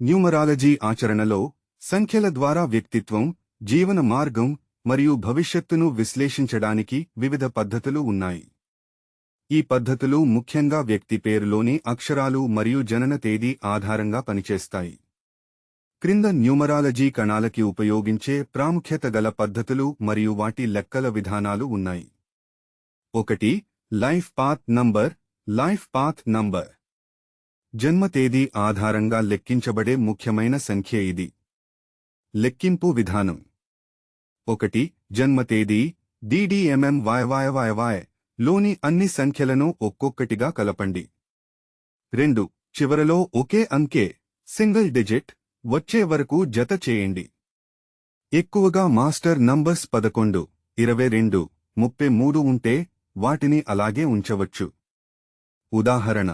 Numerology ఆచరణలో సంఖ్యల ద్వారా వ్యక్తిత్వం జీవన మార్గం మరియు భవిష్యత్తును విశ్లేషించడానికి వివిధ పద్ధతులు ఉన్నాయి. ఈ పద్ధతులు ముఖ్యంగా వ్యక్తి పేరులోని అక్షరాలు మరియు జనన తేదీ ఆధారంగా పనిచేస్తాయి. క్రింద న్యూమరాలజీ కణాలకి ఉపయోగించే ప్రాముఖ్యత గల పద్ధతులు మరియు వాటి లెక్కల విధానాలు ఉన్నాయి. ఒకటి life path number life path number. జన్మ తేదీ ఆధారంగా లెక్కించబడే ముఖ్యమైన సంఖ్య ఇది. లెక్కింపు విధానం. ఒకటి జన్మ తేదీ డిడిఎంఎం వాయవాయవాయవాయ్లోని అన్ని సంఖ్యలను ఒక్కొక్కటిగా కలపండి. రెండు చివరలో ఒకే అంకె సింగిల్ డిజిట్ వచ్చే వరకు జత చేయండి. ఎక్కువగా మాస్టర్ నంబర్స్ పదకొండు ఇరవై రెండు ముప్పై మూడు ఉంటే వాటిని అలాగే ఉంచవచ్చు. ఉదాహరణ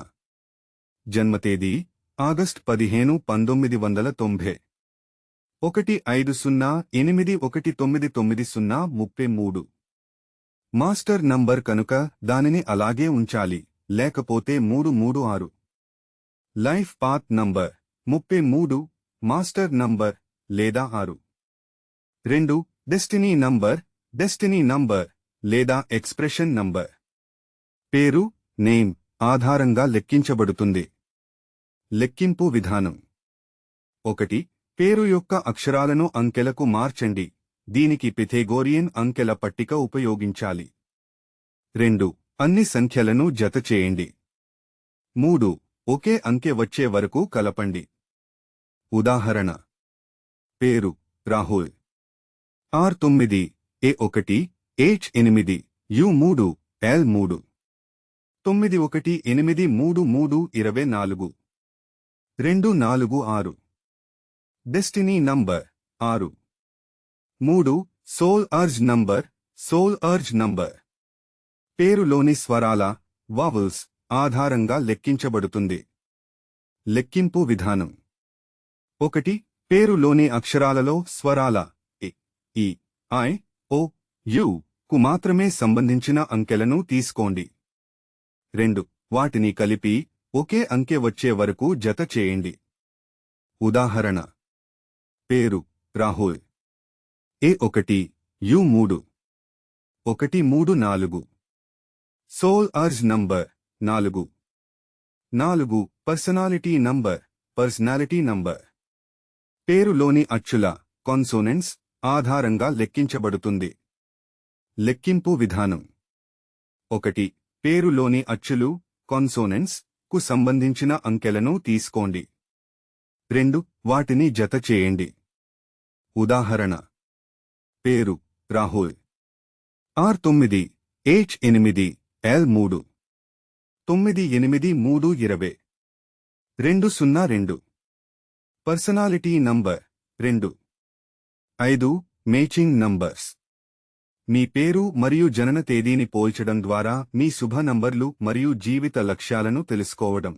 జన్మతేదీ ఆగస్ట్ పదిహేను పంతొమ్మిది వందల తొంభై. ఒకటి ఐదు సున్నా ఎనిమిది ఒకటి తొమ్మిది తొమ్మిది సున్నా ముప్పై మూడు. మాస్టర్ నంబర్ కనుక దానిని అలాగే ఉంచాలి లేకపోతే మూడు మూడు ఆరు. లైఫ్ పాత్ నంబర్ ముప్పై మూడు మాస్టర్ నంబర్ లేదా ఆరు. రెండు డెస్టినీ నంబర్ డెస్టినీ నంబర్ లేదా ఎక్స్ప్రెషన్ నంబర్. పేరు నేమ్ ఆధారంగా లెక్కించబడుతుంది. లెక్కింపు విధానం. ఒకటి పేరు యొక్క అక్షరాలను అంకెలకు మార్చండి. దీనికి పిథేగోరియన్ అంకెల పట్టిక ఉపయోగించాలి. రెండు అన్ని సంఖ్యలను జత చేయండి. మూడు ఒకే అంకె వచ్చే వరకు కలపండి. ఉదాహరణ పేరు రాహుల్. ఆర్ తొమ్మిది ఏ ఒకటి హెచ్ ఎనిమిది యు మూడు ఎల్ మూడు. తొమ్మిది ఒకటి ఎనిమిది మూడు మూడు ఇరవై నాలుగు. రెండు నాలుగు ఆరు. డెస్టినీ నంబర్ ఆరు. మూడు soul urge number soul urge number పేరులోని స్వరాల వావల్స్ ఆధారంగా లెక్కించబడుతుంది. లెక్కింపు విధానం. ఒకటి పేరులోని అక్షరాలలో స్వరాల ఎ ఈ ఐ ఓ యు కు మాత్రమే సంబంధించిన అంకెలను తీసుకోండి. రెండు వాటిని కలిపి ఒకే అంకె వచ్చే వరకు జత చేయండి. ఉదాహరణ. పేరు రాహుల్. ఏ ఒకటి యు మూడు. ఒకటి మూడు నాలుగు. సోల్ అర్జ్ నంబర్ నాలుగు. నాలుగు పర్సనాలిటీ నంబర్ పర్సనాలిటీ నంబర్. పేరులోని అచ్చుల కాన్సోనెంట్స్ ఆధారంగా లెక్కించబడుతుంది. లెక్కింపు విధానం. ఒకటి పేరులోని అచ్చులు కాన్సోనెంట్స్ కు సంబంధించిన అంకెలను తీసుకోండి. రెండు వాటిని జత చేయండి. ఉదాహరణ. పేరు రాహుల్. ఆర్ తొమ్మిది హెచ్ ఎనిమిది ఎల్ మూడు. తొమ్మిది ఎనిమిది మూడు ఇరవై. రెండు సున్నా రెండు. పర్సనాలిటీ నంబర్ రెండు. ఐదు మేచింగ్ నంబర్స్. మీ పేరు మరియు జనన తేదీని పోల్చడం ద్వారా మీ శుభ నంబర్లు మరియు జీవిత లక్ష్యాలను తెలుసుకోవడం.